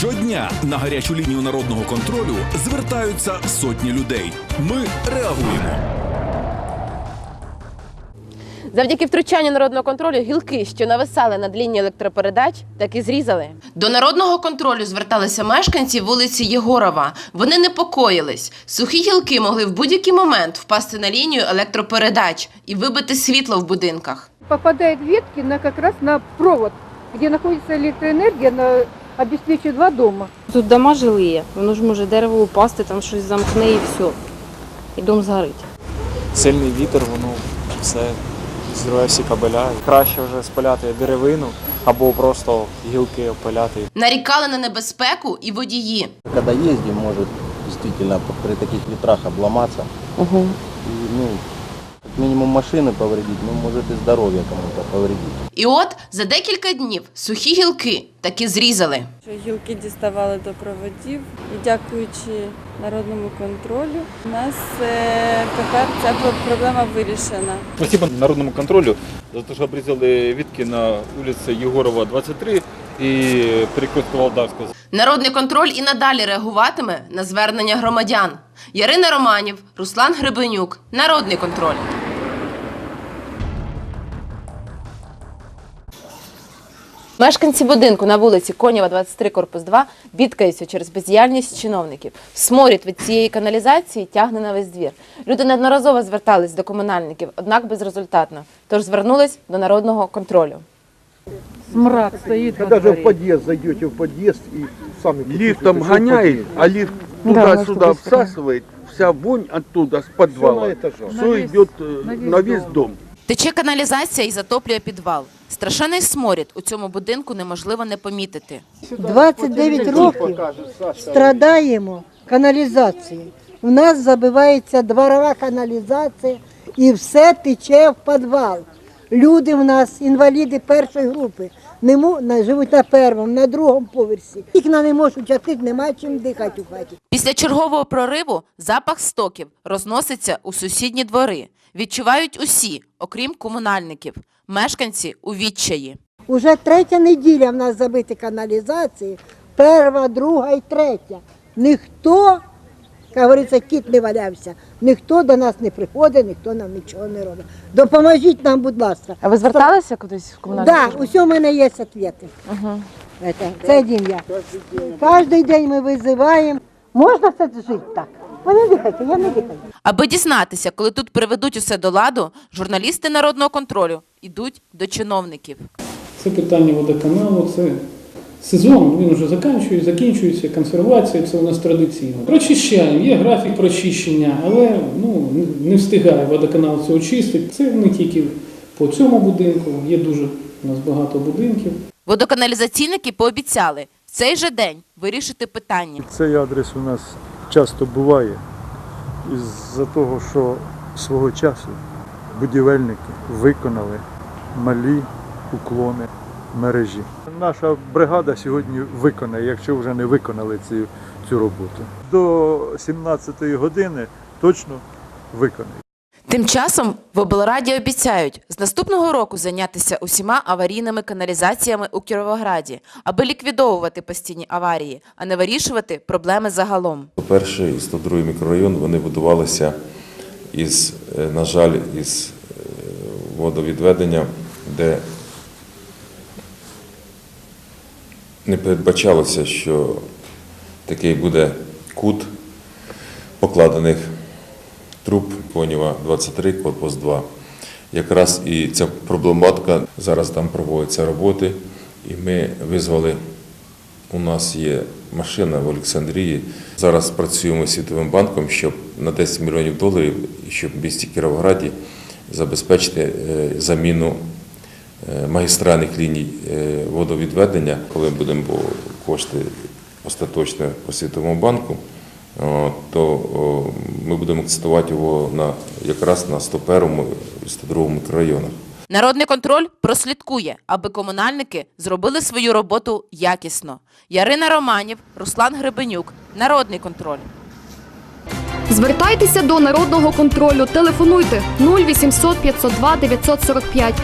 Щодня на гарячу лінію народного контролю звертаються сотні людей. Ми реагуємо. Завдяки втручанню народного контролю гілки, що нависали над лінією електропередач, так і зрізали. До народного контролю зверталися мешканці вулиці Єгорова. Вони непокоїлись. Сухі гілки могли в будь-який момент впасти на лінію електропередач і вибити світло в будинках. попадает ветки на как раз на провод, где находится электроэнергия, она обеспечивает два дома. Тут дома жилі, воно ж може дерево упасти, там щось замкне і все. І дом згорить. сильний вітер, воно все зриває всі кабеля. Краще вже спиляти деревину або просто гілки опиляти. Нарікали на небезпеку і водії. Когда ездим, может действительно при таких ветрах обломаться. Угу. И, ну, как минимум машины повредить, ну, может и здоровье кому-то повредить. І от за декілька днів сухі гілки таки зрізали. гілки діставали до проводів. І дякуючи народному контролю, у нас е, тепер ця проблема вирішена. Спасибо народному контролю за те, що обрізали відки на вулиці Єгорова, 23 і перекрестку Володарського. Народний контроль і надалі реагуватиме на звернення громадян. Ярина Романів, Руслан Гребенюк. Народний контроль. Мешканці будинку на вулиці Конєва, 23, корпус 2 бідкаються через бездіяльність чиновників. Сморід від цієї каналізації тягне на весь двір. Люди неодноразово звертались до комунальників, однак безрезультатно. Тож звернулись до народного контролю. Смрад стоит во Когда же в дворе. подъезд зайдете в подъезд и сами Лифтом почувствуете, что в гоняет, подъезде. а лифт Да, туда-сюда может, быстро. всасывает, вся вонь оттуда, с Всё подвала. на этажах. Все На весь- идет э, на весь на весь дом. Тече каналізація і затоплює підвал. Страшенний сморід у цьому будинку неможливо не помітити. 29 років страдаємо каналізацією. У нас забивається дворова каналізація і все тече в підвал. Люди в нас інваліди першої групи. Не мо- на- живуть на першому, на другому поверсі. Вікна не можуть відкрити, немає чим дихати у хаті. Після чергового прориву запах стоків розноситься у сусідні двори. Відчувають усі, окрім комунальників. Мешканці у відчаї. Уже третя неділя в нас забиті каналізації, перша, друга і третя. Ніхто, як говориться, кіт не валявся, ніхто до нас не приходить, ніхто нам нічого не робить. Допоможіть нам, будь ласка. А ви зверталися кудись в Так, да, усьо в мене є відповіди. Це, це дім я. Кожен день ми визиваємо. Можна це жити так? Ви не дихайте, я не дихаю. Аби дізнатися, коли тут приведуть усе до ладу, журналісти народного контролю йдуть до чиновників. Це питання водоканалу, це сезон, він вже закінчується, закінчується, консервація, це у нас традиційно. Прочищаємо, є графік прочищення, але ну, не встигає водоканал це очистити. Це не тільки по цьому будинку, є дуже у нас багато будинків. Водоканалізаційники пообіцяли в цей же день вирішити питання. Цей адрес у нас часто буває із-за того, що свого часу будівельники виконали малі уклони мережі. Наша бригада сьогодні виконає, якщо вже не виконали цю, цю роботу. До 17-ї години точно виконає. Тим часом в облраді обіцяють з наступного року зайнятися усіма аварійними каналізаціями у Кіровограді, аби ліквідовувати постійні аварії, а не вирішувати проблеми загалом. Перший і 102 мікрорайон вони будувалися із, е, на жаль, із е, водовідведення, де не передбачалося, що такий буде кут покладених труб Конєва 23, корпус 2. Якраз і ця проблематика, зараз там проводяться роботи, і ми визвали у нас є машина в Олександрії. Зараз працюємо з Світовим банком, щоб на 10 мільйонів доларів, щоб в місті Кіровограді забезпечити е, заміну магістральних ліній е, водовідведення, коли будемо кошти остаточно по Світовому банку, то ми будемо акцентувати його на якраз на 101 і 102 мікрорайонах. Народний контроль прослідкує, аби комунальники зробили свою роботу якісно. Ярина Романів, Руслан Гребенюк. Народний контроль. Звертайтеся до народного контролю. Телефонуйте 0800 502 945